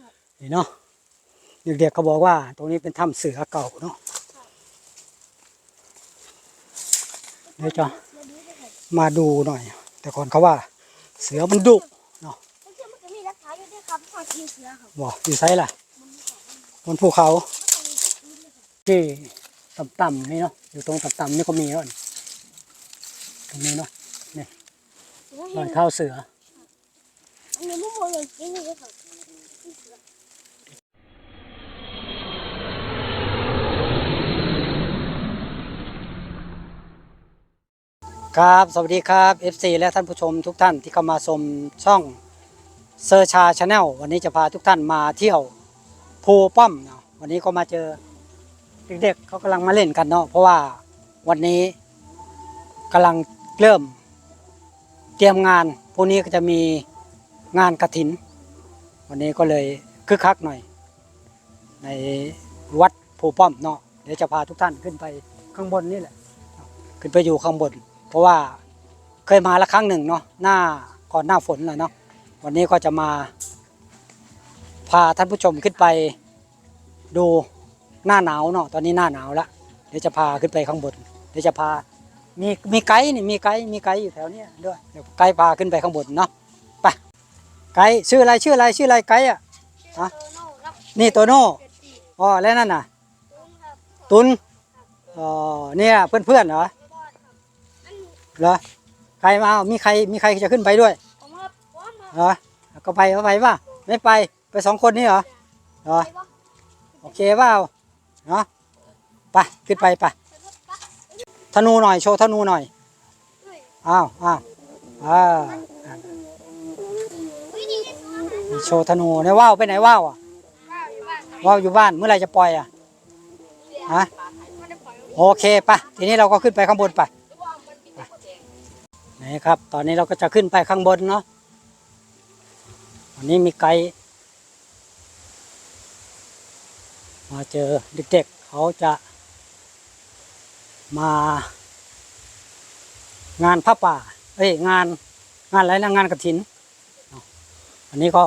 ครับนี่เนาะเด็กๆเขาบอกว่า ตรงนี้เป็นถ้ำเสือเก่าเนาะเดี๋ยวจะมาดูด้วยครับมาดูหน่อย แต่ก่อนเขาว่า เสือมันดุแล้วเชื่อมันจะมีรักฐานอยู่ด้วยครับว่ากินเสือครับบอกอยู่ไซล่ะมันมีของมันบนภูเขามันมีพื้นเลยครับที่ต่ำๆนี่เนาะอยู่ตรงต่ำๆนี่ก็มีเนาะตรงนี้เนาะผมว่ารเห็อยนเท้าเสืออันนี้มุมมองอย่างจริงเลยครับมีเสือ ครับ สวัสดีครับ FC และท่านผู้ชมทุกท่านที่เข้ามาชมช่องเซอร์ชาชาแนลวันนี้จะพาทุกท่านมาเที่ยวภูป้อมเนาะวันนี้ก็มาเจอเด็กๆเขากำลังมาเล่นกันเนาะเพราะว่าวันนี้กำลังเริ่ม เตรียมงานพรุ่งนี้ก็จะมีงานกระถิน วันนี้ก็เลยคึกคักหน่อย ในวัดภูป้อมเนาะเดี๋ยวจะพาทุกท่านขึ้นไปข้างบนนี่แหละ ขึ้นไปอยู่ข้างบน ราะว่าเคยมาละครั้งหนึ่งเนาะหน้าก่อนหน้าฝนเลยเนาะวันนี้ก็จะมา พาท่านผู้ชมขึ้นไปดูหน้าหนาวเนาะตอนนี้หน้าหนาวและเดี๋ยวจะพาขึ้นไปข้างบนเดี๋ยวจะพามีมีไกด์นี่มีไกด์มีไกด์อยู่แถวเนี้ยด้วยเดี๋ยวไกด์พาขึ้นไปข้างบนเนาะไปไกด์ชื่ออะไรชื่ออะไรชื่ออะไรไกด์อะชื่ตโน่ครับนี่โตโน่อ๋อแล้วนั่นน่ะ ตุนอ๋อเนี่ยเพื่อนๆเหรอบอดครับอัน เหรอใครมาเอามีใครมีใครจะขึ้นไปด้วยผมครับผมครับเหรอก็ไปก็ไปป่ะไม่ไปไปสองคนนี่เหรอเหรอไปวะโอเคเปล่าเนาะไปขึ้นไปไปธนูหน่อยโชว์ธนูหน่อยเฮ้ยอ้าวอ้าวอ่าวิธีที่สองนะโชว์ธนูในว่าวไปไหนว่าวอะว้าวอยู่บ้านครับว่าวอยู่บ้านเมื่อไหรจะปล่อยอะฮะไม่ได้ปล่อยโอเคไปทีนี้เราก็ขึ้นไปข้างบนไป นี่ครับ ตอนนี้เราก็จะขึ้นไปข้างบนเนาะวันนี้มีไกด์มาเจอเด็กๆเขาจะ มางานผ้าป่า เอ้ยงานงานอะไรนะงานกระถินเนาะอันนี้ก็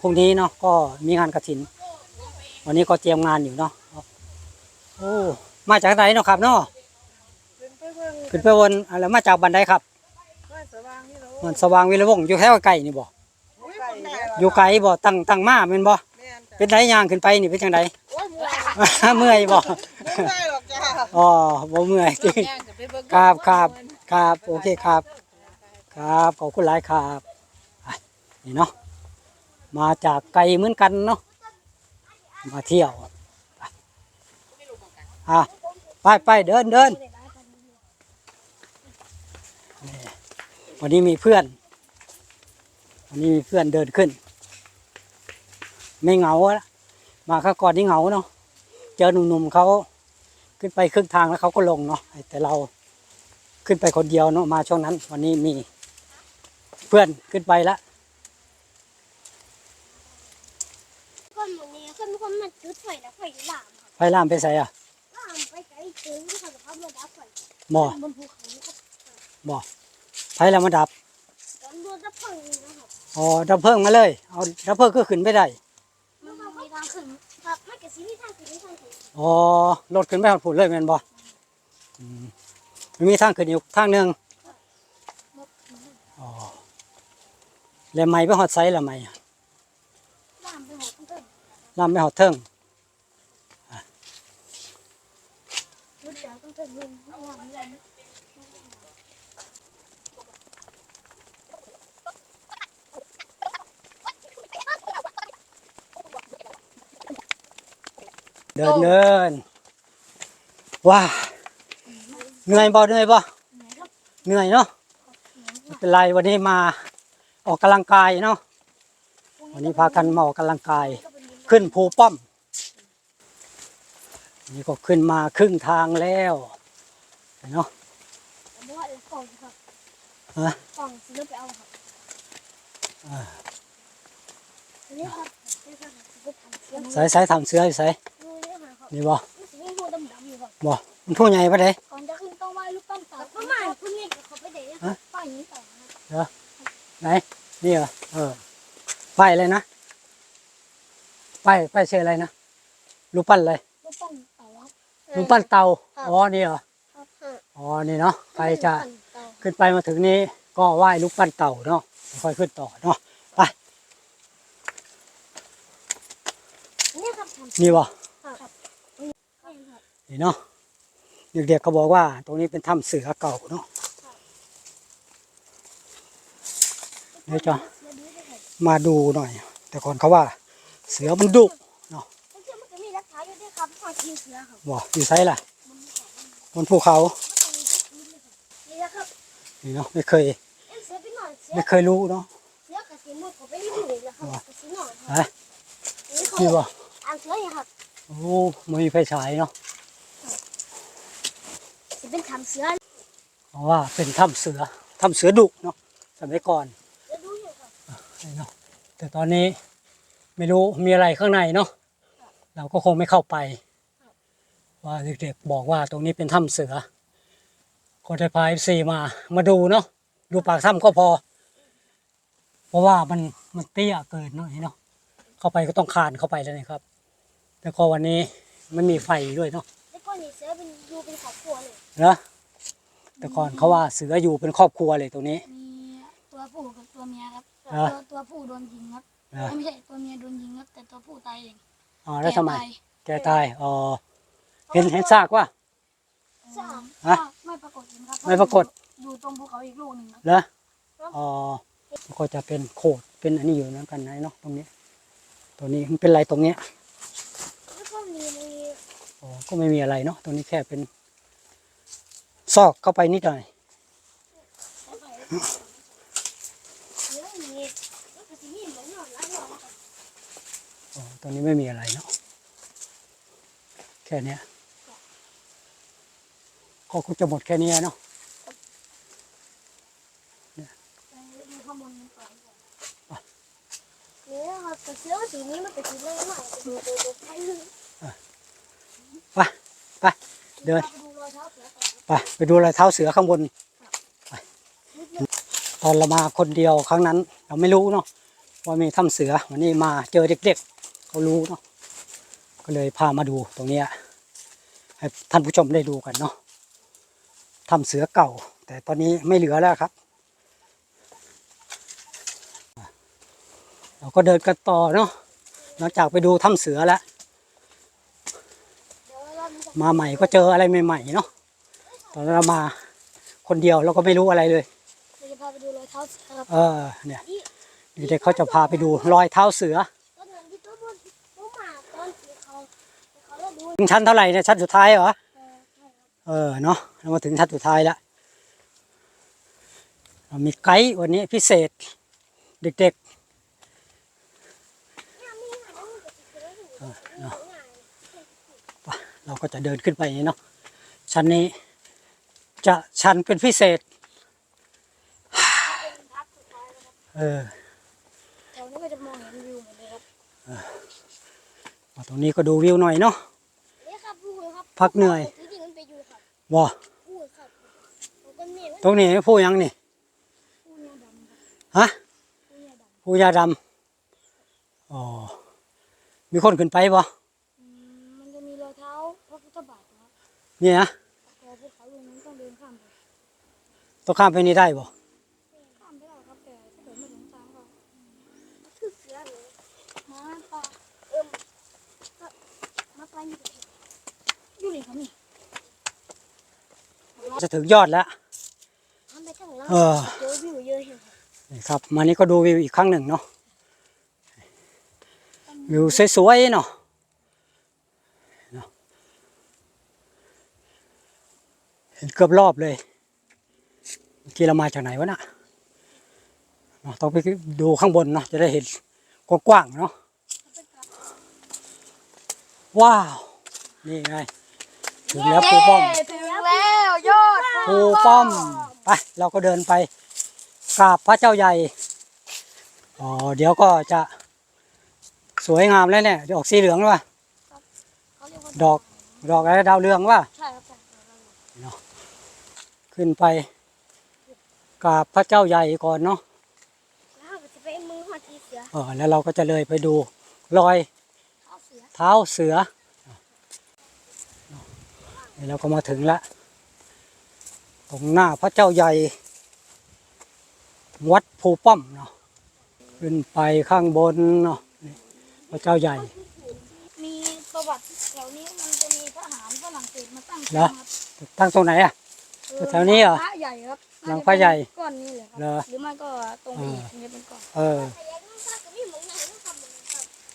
พรุ่งนี้เนาะก็มีงานกระถิน วันนี้ก็เตรียมงานอยู่เนาะโอ้มาจากไหนเนาะครับเนาะ เบิ่งขึ้นไปบนอะไรมาจากบันไดครับบ้านสว่างนี่เหรอมันสว่างวิรวงศ์อยู่แถวไก่นี่บ่ไก่แม่อยู่ไกลบ่ตั้งตั้งมาแม่นบ่แม่นจ้ะเป็นไรย่างขึ้นไปนี่เป็นจังได โอ้ยเมื่อยเมื่อยบ่ไม่ได้หรอกจ้าอ๋อบ่เมื่อยจริง ครับครับ ครับโอเคครับ ครับขอบคุณหลายครับอะนี่เนาะมาจากไกลเหมือนกันเนาะมาเที่ยวไปอะไปไปเดินเดินนี่ วันนี้มีเพื่อน วันนี้มีเพื่อนเดินขึ้น ไม่เหงาละมาข้างก่อนที่เหงาเนาะ เจอหนุ่มๆเขาขึ้นไปครึ่งทางแล้วเขาก็ลงเนาะ แต่เราขึ้นไปคนเดียวเนาะมาช่วงนั้น วันนี้มีเพื่อนขึ้นไปละคนหมดนี้คนคนมันจุดไฟแล้วไฟลามครับไฟล่ามไปใส่อะลามไปไกลเกินที่เขาจะทำมาดับไฟบ่บนภูเขาครับบ่ ไฟแล้วมาดับตอนโดนดับเพลิงนะครับอ๋อดับเพลิงมาเลย เอาดับเพลิงก็ขึ้นไม่ได้มันมีทางขึ้นครับไม่กระซิบมีทางขึ้นมีทางขึ้นอ๋อรถขึ้นไปหอดผุดเลยแม่นบ่อืมมันมีทางขึ้นอยู่ทางหนึ่งอ๋อแล้วไม่ไปหอดไซละไม่อะลามไปหมดทั้งต้นลามไปหอดเทิง จุดเดียวต้องเป็นเรื่องระหว่างเรื่อง เดินเดินว้าเหนื่อยบ่เหนื่อยบ่นะครับเหนื่อยเนาะไม่เป็นไรวันนี้มาออกกำลังกายเนาะวันนี้พากันมาออกกำลังกายก็เป็นเรื่องขึ้นภูป้อม นี่ก็ขึ้นมาครึ่งทางแล้วเนาะเพราะว่าเอากล่องครับฮะกล่องซื้อไปเอาครับอ่าอันนี้ครับนี่ครับซื้อทำเสียงสายสายทางเสืออยู่สายดู นี่ครับนี่บ่นี่สิมีหัวดำๆอยู่ครับบ่มันผู้ใหญ่ปะเด้ก่อนจะขึ้นต้องไหว้ลูกต้องตาประมาณคุณนี่เขาไปเด็กครับป้ายนี้ต่อครับไหนนี่เหรอเออป้ายอะไรนะป้ายป้ายชื่ออะไรนะรูปปั้นอะไรรูปปั้นเต่าครับรูปปั้นเตาครับอ๋อนี่เหรอครับอ๋อนี่เนาะใครจะรูปปั้นเต่าขึ้นไปมาถึงนี้ก็ไหว้รูปปั้นเต่าเนาะค่อยขึ้นต่อเนาะไปเนี่ยครับทำนี่วะครับ นี่ครับนี่เนาะเด็กๆเขาบอกว่า ตรงนี้เป็นถ้ำเสือเก่าเนาะเดี๋ยวจะเสือดุด้วยครับมาดูหน่อย แต่ก่อนเขาว่า เสือมันดุมันจะมันจะมีรักษาอยู่ด้วยครับข้อทีเสือครับบ่อยู่ไซล่ะบนภูเขานี่นะครับนี่เนาะไม่เคยเอ็นเสือไปหน่อยเสือไม่เคยรู้เนาะเสือกระสีมุดเขาไปที่หนึ่งแล้วครับกระสีหน่อยครับฮะนี่เขานี่วะอ่างเสืออย่างครับ โอ้ไม่มีไฟฉายเนาะจะเป็นทำเสือเพราะว่าเป็นถ้ำเสือถ้ำเสือดุเนาะสมัยก่อนเสือดุอยู่ครับนี่เนาะแต่ตอนนี้ไม่รู้มีอะไรข้างในเนาะเราก็คงไม่เข้าไป ว่าเด็กๆบอกว่าตรงนี้เป็นถ้ำเสือก็ได้พาเอฟซีมามาดูเนาะดูปากถ้ำก็พอ เพราะว่ามันมันเตี้ยเกินเนาะเนาะเข้าไปก็ต้องคานเข้าไปแล้วนี่ครับ แต่ก็วันนี้มันมีไฟด้วยเนาะแล้วก็นี่เสือเป็นดูเป็นครอบครัวเลยนะแต่ก่อนเขาว่าเสืออยู่เป็นครอบครัวเลยตรงนี้ มีตัวผู้กับตัวเมียครับเหรอ ตัวตัวผู้โดนยิงครับนะไม่ใช่ตัวเมียโดนยิงครับแต่ตัวผู้ตายเองอ๋อแล้วทำไม แกตายแกตายอ๋อเห็นเห็นซากว่า สามฮะไม่ปรากฏเห็นครับไม่ปรากฏ อยู่ตรงภูเขาอีกลูกหนึ่งครับเหรออ๋อก็จะเป็นโขดเป็นอันนี้อยู่นั่นกันนะเนาะตรงนี้ ตัวนี้มันเป็นอะไรตรงเนี้ยแล้วก็มีมี อ๋อก็ไม่มีอะไรเนาะตรงนี้แค่เป็น ซอกเข้าไปนิดหน่อยเสือนหนอนแล้วหนอนครับอ๋อตรงนี้ไม่มีอะไรเนาะแค่นี้ก็คงจะหมดแค่นี้เนาะดูข้างบนมันก่อนนี่นะครับแต่เสือสีนี้มันเป็นสีเล็กหน่อยดูดูดูไปเลย ไปไป เดินไปดูรอยเท้าเสือก่อนไปดูรอยเท้าเสือข้างบน ตอนเรามาคนเดียวครั้งนั้น เราไม่รู้เนาะว่ามีถ้ำเสือวันนี้มาเจอเด็กๆเขารู้เนาะก็เลยพามาดูตรงนี้ให้ท่านผู้ชมได้ดูกันเนาะถ้ำเสือเก่า แต่ตอนนี้ไม่เหลือแล้วครับ เราก็เดินกันต่อเนาะหลังจากไปดูถ้ำเสือแล้ว มีมาใหม่ก็เจออะไรใหม่ๆเนาะตอนนั้นเรามาคนเดียวเราก็ไม่รู้อะไรเลยเราจะพาไปดูรอยเท้าเสือครับเออเนี่ยเด็กๆเขาจะพาไปดูรอยเท้าเสือตอนนั้นที่ตัวบนตัวหมาตอนที่เขาเขาเราดูถึงชั้นเท่าไหร่เนี่ยชั้นสุดท้ายเหรอเออใช่ครับเออเนาะเรามาถึงชั้นสุดท้ายแล้วเรามีไกด์วันนี้พิเศษ เด็กเนี่ยมีหางมันจะ เสืออยู่ง่ายๆเราก็จะเดินขึ้นไปอย่างนี้เนาะชั้นนี้จะชั้นเป็นพิเศษเป็นพักสุดท้ายนะครับเออแถวนี้ก็จะมองเห็นวิวหมดเลยครับมาตรงนี้ก็ดูวิวหน่อยเนาะนี่ครับพูดครับพักเหนื่อยที่จริงมันไปอยู่ครับว้าพูดครับผมก็เนี่ยว่าตรงนี้ผู้ยังนี่พูดเนี่ยดำครับฮะพูดเนี่ยดผู้ยาดำอ๋อมีคนขึ้นไปบ่ำอืมมันจะมีรอยเท้าพระพุทธบาทครับ เนี่ยนะพอภูเขาลูกนั้นต้องเดินข้ามไปต้องข้ามไปนี่ได้บ่ข้ามไม่ได้ครับแต่ถ้าเกิดไม่หลงทางก็คือเสือเลยมาป่าเอิ่มก็มาไปนี่ก็เห็นอยู่นี่ครับนี่จะถึงยอดแล้วทำไปข้างหล่างเออเจอวิวเยอะเห็นครับนี่ครับมานี่ก็ดูวิวอีกครั้งหนึ่งเนาะวิวสวยๆเนาะเนาะ เห็นเกือบรอบเลยเมื่อกี้เรามาจากไหนวะน่ะเนาะต้องไปดูข้างบนเนาะจะได้เห็นกว้างๆเนาะว้าว นี่ไงถึงแล้วปูป้อมถึงแล้วยอดภูป้อมไปเราก็เดินไปกราบพระเจ้าใหญ่อ๋อเดี๋ยวก็จะสวยงามแล้วเนี่ยเดี๋ยวออกสีเหลืองว่ะเขาเรียกว่าดอกดอกอะไรดาวเรืองว่ะใช่ครับใช่ ขึ้นไปกราบพระเจ้าใหญ่ก่อนเนาะแล้วเราจะไปมือหอดทีเสือเออแล้วเราก็จะเลยไปดูรอยเท้าเสือนี่เราก็มาถึงแล้วตรงหน้าพระเจ้าใหญ่ วัดภูป้อมเนาะขึ้นไปข้างบนเนาะนี่พระเจ้าใหญ่ มีประวัติแถวนี้มันจะมีทหารฝรั่งเศสมาตั้งเหรอครับตั้งตรงไหนอะเออ แถวนี้เหรอ พระใหญ่ครับหลังพระใหญ่ก้อนนี้เลยครับเหรอหรือไม่ก็ตรงนี้ถึงจะเป็นก้อนเออ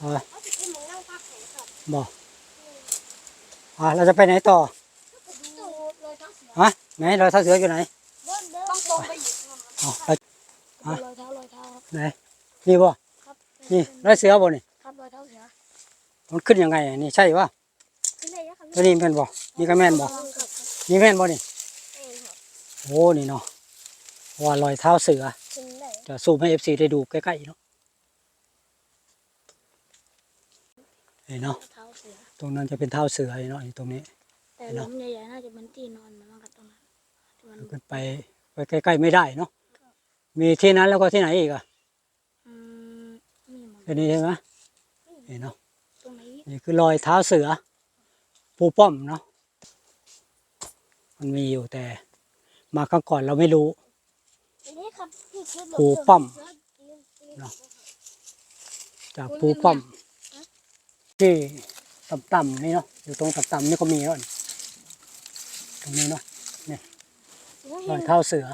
เออบอกอะเราจะไปไหนต่อฮะไหนรอยเท้าเสืออยู่ไหนต้องตรงไปอีกครับอ๋อไปฮะ รอยเท้ารอยเท้าครับ ไหนนี่บ่ครับนี่รอยเสือบ่นี่ครับรอยเท้าเสือมันขึ้นยังไงอะนี่ใช่ป่ะขึ้นได้ยังครับตัวนี้แม่นบ่นี่ก็แม่นบ่ครับครับนี่แม่นบ่นี่เอ้ยครับ โอ้นี่เนาะว่ารอยเท้าเสือขึ้นได้จะซูมให้ FC ได้ดูใกล้ๆเนาะเห็นเนาะเท้าเสือตรงนั้นจะเป็นเท้าเสือเนาะอยู่ตรงนี้แต่หลุมใหญ่ๆน่าจะเป็นที่นอนมันมั้งครับตรงนั้นที่มันขึ้นไปไปใกล้ๆไม่ได้เนาะมีที่นั้นแล้วก็ที่ไหนอีกอะอืมนี่มันแค่นี้ใช่ไหมเห็นเนาะตรงนี้นี่คือรอยเท้าเสือ ปูป้อมเนาะมันมีอยู่แต่ มาครั้งก่อนเราไม่รู้อันนี้ครับที่คิดปูป้อมเนาะจากปูป้อม ที่ต่ำๆนี่เนาะอยู่ตรงต่ำๆนี่ก็มีแล้วนี่ตรงนี้เนาะรอยเท้าเสือ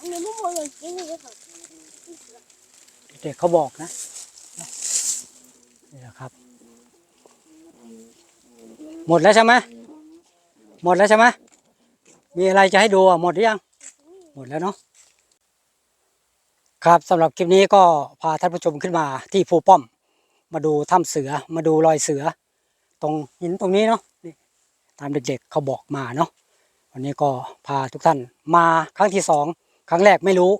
อันนี้มุมมองอย่างนี้เลยครับเด็กเขาบอกนะนี่แหละครับ หมดแล้วใช่ไหมหมดแล้วใช่ไหม มีอะไรจะให้ดูอะหมดหรือยัง หมดแล้วเนาะครับสำหรับคลิปนี้ก็พาท่านผู้ชมขึ้นมาที่ภูป้อม มาดูถ้ำเสือมาดูรอยเสือ ตรงหินตรงนี้เนาะนี่ตามเด็กๆเขาบอกมาเนาะวันนี้ก็พาทุกท่านมาครั้งที่สองครั้งแรกไม่รู้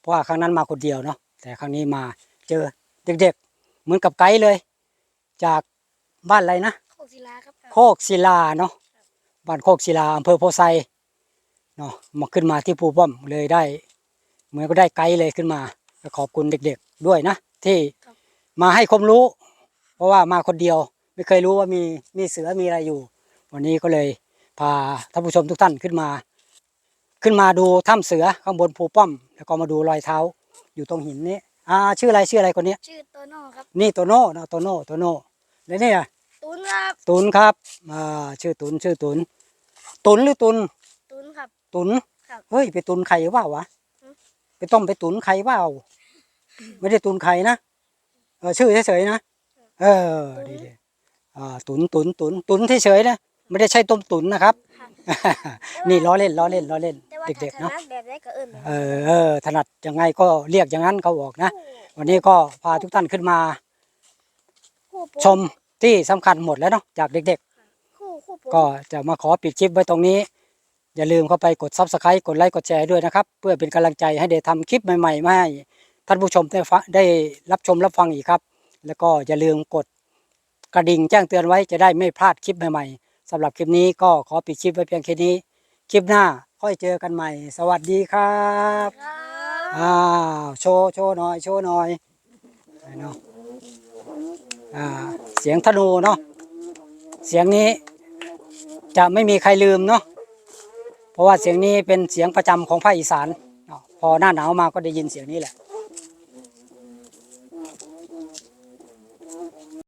เพราะว่าครั้งนั้นมาคนเดียวเนาะแต่ครั้งนี้มาเจอเด็กๆ เหมือนกับไกด์เลย จากบ้านอะไรนะโคกศิลาครับโคกศิลาเนาะบ้านโคกศิลาอำเภอโพไซ เนาะมาขึ้นมาที่ภูป้อมเลยได้ เหมือนก็ได้ไกด์เลยขึ้นมาก็ขอบคุณเด็กๆด้วยนะ ที่มาให้ความรู้ เพราะว่ามาคนเดียว ไม่เคยรู้ว่ามีมีเสือมีอะไรอยู่ วันนี้ก็เลยพาท่านผู้ชมทุกท่านขึ้นมา ขึ้นมาดูถ้ำเสือข้างบนภูป้อม แล้วก็มาดูรอยเท้าอยู่ตรงหินนี้อ่าชื่ออะไรชื่ออะไรคนเนี้ยชื่อโตโน่ครับนี่โตโน่เนาะโตโน่โตโน่แล้วนี่อะตุนครับตุนครับอ่าชื่อตุนชื่อตุนตุนหรือตุน ตุนครับตุนครับ เฮ้ย ไปตุนไข่เปล่าวะอืมไปต้มไปตุนไข่เปล่าไม่ได้ตุนไข่นะเออชื่อเฉยๆนะเออดีดีอ่าตุนตุนตุนตุนเฉยๆนะไม่ได้ใช่ต้มตุนนะครับ นี่ล้อเล่นล้อเล่นล้อเล่น แต่ว่าเด็กๆถ้าเนาะ ถนัดแบบได้ก็เอิ่นเออเออถนัดยังไงก็เรียกอย่างนั้นเขาบอกนะ วันนี้ก็พาทุกท่านขึ้นมาคู่โป๊ชมที่สำคัญหมดแล้วเนาะจากเด็กๆคู่คู่โป๊ก็จะมาขอปิดคลิปไว้ตรงนี้ อย่าลืมเข้าไปกด subscribe กดไลค์กดแชร์ด้วยนะครับ เพื่อเป็นกำลังใจให้ได้ทำคลิปใหม่ๆมาให้ท่านผู้ชมได้ฟังได้รับชมรับฟังอีกครับ แล้วก็อย่าลืมกดกระดิ่งแจ้งเตือนไว้จะได้ไม่พลาดคลิปใหม่ๆสำหรับคลิปนี้ก็ขอปิดคลิปไว้เพียงแค่นี้ คลิปหน้าค่อยเจอกันใหม่ สวัสดีครับครับอ้าวโชว์โชว์หน่อยโชว์หน่อยเนาะอ่าเสียงธนูเนาะเสียงนี้จะไม่มีใครลืมเนาะ เพราะว่าเสียงนี้เป็นเสียงประจำของภาคอีสานพอหน้าหนาวมาก็ได้ยินเสียงนี้แหละ